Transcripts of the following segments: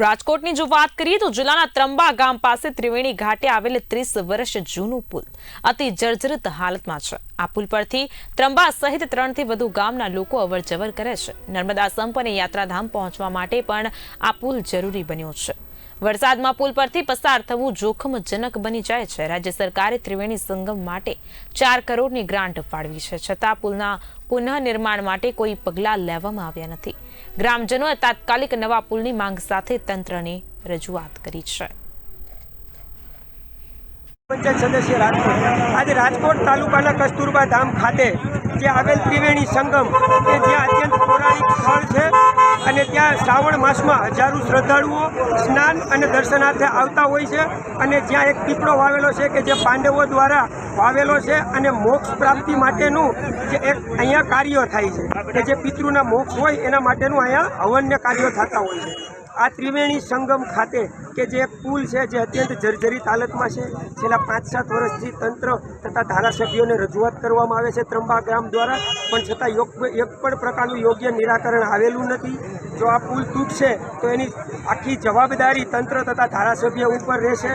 રાજકોટની જો વાત કરીએ તો જિલ્લાના ત્રંબા ગામ પાસે ત્રિવેણી ઘાટે આવેલ ત્રીસ વર્ષ જૂનું પુલ અતિ જર્જરિત હાલતમાં છે. આ પુલ પરથી ત્રંબા સહિત ત્રણથી વધુ ગામના લોકો અવરજવર કરે છે. નર્મદા સંપ અને યાત્રાધામ પહોંચવા માટે પણ આ પુલ જરૂરી બન્યો છે. વરસાદમાં પુલ પરથી પસાર થવું જોખમજનક બની જાય છે. રાજ્ય સરકારે ત્રિવેણી સંગમ માટે ચાર કરોડની ગ્રાન્ટ ફાળવી છે. છતાં પુલના પુનઃનિર્માણ માટે કોઈ પગલાં લેવામાં આવ્યા નથી. ગ્રામજનોએ તાત્કાલિક નવા પુલની માંગ સાથે તંત્રને રજૂઆત કરી છે. પંચાયત સદસ્ય રાજકોટ. આજે રાજકોટ તાલુકાના કસ્તુરબા ધામ ખાતે જે આવેલ ત્રિવેણી સંગમ, કે જે અત્યંત પૌરાણિક સ્થળ છે અને ત્યાં શ્રાવણ માસમાં હજારો શ્રદ્ધાળુઓ સ્નાન અને દર્શનાર્થે આવતા હોય છે અને જ્યાં એક પીપળો વાવેલો છે કે જે પાંડવો દ્વારા વાવેલો છે અને મોક્ષ પ્રાપ્તિ માટેનું જે એક અહીંયા કાર્ય થાય છે કે જે પિતૃના મોક્ષ હોય એના માટેનું અહીંયા હવન્ય કાર્યો થતા હોય છે. આ ત્રિવેણી સંગમ ખાતે કે જે પુલ છે, જે અત્યંત જર્જરિત હાલતમાં છે, છેલ્લા પાંચ સાત વર્ષથી તંત્ર તથા ધારાસભ્યોને રજૂઆત કરવામાં આવે છે ત્રંબા ગ્રામ દ્વારા, પણ છતાં એક પણ પ્રકારનું યોગ્ય નિરાકરણ આવેલું નથી. જો આ પુલ તૂટશે, તો એની આખી જવાબદારી તંત્ર તથા ધારાસભ્ય ઉપર રહેશે.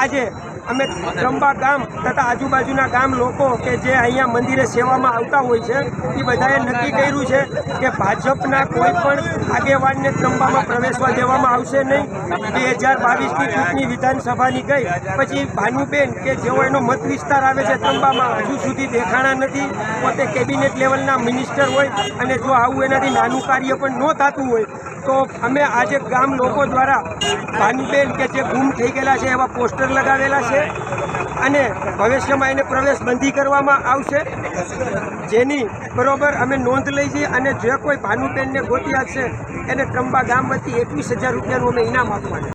આજે અમે ત્રંબા ગામ તથા આજુબાજુના ગામ લોકો કે જે અહીંયા મંદિરે સેવામાં આવતા હોય છે, એ બધાએ નક્કી કર્યું છે કે ભાજપના કોઈ પણ આગેવાનને ત્રંબામાં પ્રવેશવા દેવામાં આવશે નહીં. બે હજાર બાવીસની ચૂંટણી વિધાનસભાની ગઈ. પછી ભાનુબેન કે જેઓ એનો મત વિસ્તાર આવે છે ત્રંબામાં, હજુ સુધી દેખાણા નથી. પોતે કેબિનેટ લેવલના મિનિસ્ટર હોય અને જો આવું એનાથી નાનું કાર્ય પણ ન થતું હોય, તો અમે આજે ગામ લોકો દ્વારા ભાનુબેન કે જે ગુમ થઈ ગયેલા છે એવા પોસ્ટર લગાવેલા છે અને ભવિષ્યમાં એને પ્રવેશ બંધી કરવામાં આવશે. જેની બરોબર અમે નોંધ લઈ છીએ અને જે કોઈ ભાનુબેનને ગોતી આપશે, એને ત્રંબા ગામ વતી એકવીસ હજાર રૂપિયાનું અમે ઇનામ આપવાનું